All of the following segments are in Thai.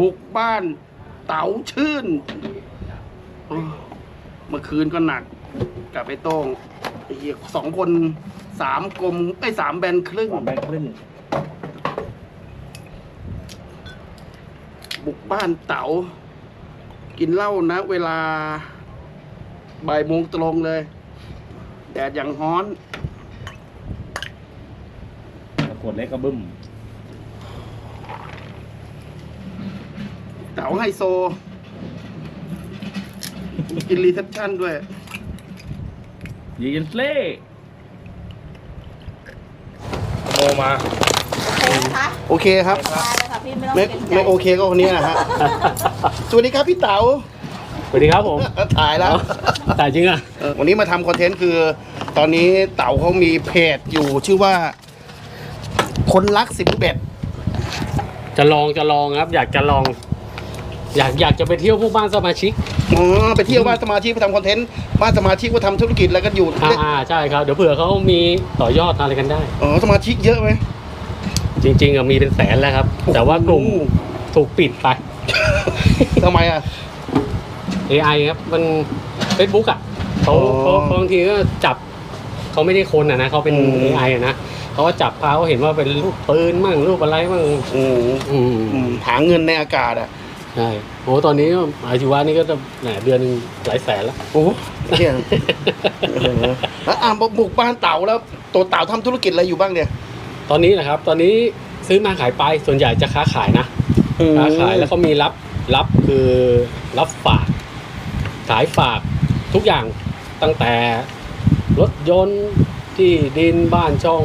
บุกบ้านเต๋าชื่นโอ้เมื่อคืนก็หนักกับไอ้โต้งไอ้เหี้ยสองคนสามกลมไอ้ยสามแบนครึ่งสามแบงครึ่งบุกบ้านเต๋า กินเหล้านะ เวลาบ่ายโมงตรงเลย แดดอย่างฮ้อน ขวดเล็กก็บึ้ม เต๋าไฮโซ กินรีเซพชั่นด้วยยีนเล่โมมา โอเคนะคะโอเคครับ ได้เลยค่ะพี่ไม่ต้องไม่เกรงใจไม่โอเคก็คนนี้นะฮะ สวัสดีครับพี่เต๋าสวัสดีครับผมถ่ายแล้ว แต่จริงอะ เออวันนี้มาทำคอนเทนต์คือ ตอนนี้เต๋าเขามีเพจอยู่ชื่อว่า คนรักสิบเบ็ดจะลองจะลองครับ อยากจะลอง อยากอยากจะไปเที่ยวพวกบ้านสมาชิกอ๋อไปเที่ยวบ้านสมาชิกไปทำคอนเทนต์บ้านสมาชิกว่าทำธุรกิจอะไรกันอยู่อ่าอ่าใช่ครับ เดี๋ยวเผื่อเขามีต่อยอดอะไรกันได้ อ๋อสมาชิกเยอะไหมจริงๆอะมีเป็นแสนแล้วครับ แต่ว่ากลุ่มถูกปิดไป ทำไมอะ AI ครับมัน Facebook อะเขาอ๋อ เขาเขาบางทีก็จับเขาไม่ได้คนอะนะเขาเป็นอืม AI อะนะเขาก็จับพาเขาเห็นว่าเป็นรูปปืนมั่งรูปอะไรมั่งอืมอืม อืมหาเงินในอากาศอะ ใช่โอ้ตอนนี้อาชีวะนี่ก็จะแหมเดือนหนึงหลายแสนแล้วโอ้เนี่ยเออแล้วอะบุกบ้านเต๋าแล้ว ตัวเต๋าทำธุรกิจอะไรอยู่บ้างเนี่ย ตอนนี้นะครับ ตอนนี้ซื้อมาขายไปส่วนใหญ่จะค้าขายนะค้าขายแล้วก็มีรับรับคือรับฝาก ขายฝากทุกอย่างตั้งแต่รถยนต์ที่ดินบ้านช่อง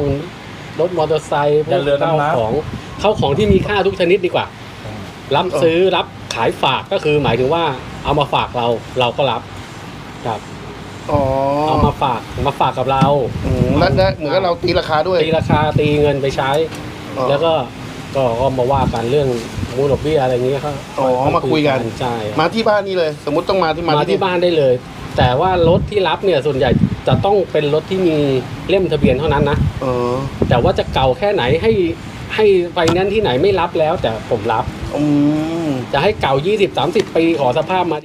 รถมอเตอร์ไซค์พวยักนเรือเข้าดำน้ำของเข้าของที่มีค่าทุกชนิดดีกว่า รับซื้อรับ ขายฝากก็คือหมายถึงว่าเอามาฝากเราเราก็รับครับอ๋อเอามาฝากมาฝากกับเราอืมแล้วแล้วเหมือนกับเราตีราคาด้วย ตีราคาตีเงินไปใช้ อ๋อ แล้วก็ก็ก็มาว่ากันเรื่องมูลดอกเบี้ยอะไรอย่างเงี้ยครับอ๋อมาคุยกัน ใช่มาที่บ้านนี่เลย สมมติต้องมาที่มามาที่บ้านได้เลย แต่ว่ารถที่รับเนี่ยส่วนใหญ่จะต้องเป็นรถที่มีเล่มทะเบียนเท่านั้นนะ อ๋อแต่ว่าจะเก่าแค่ไหนให้ ให้ไฟแนนซ์ที่ไหนไม่รับแล้วแต่ผมรับ อืม จะให้เก่า 20-30 ปีขอสภาพมา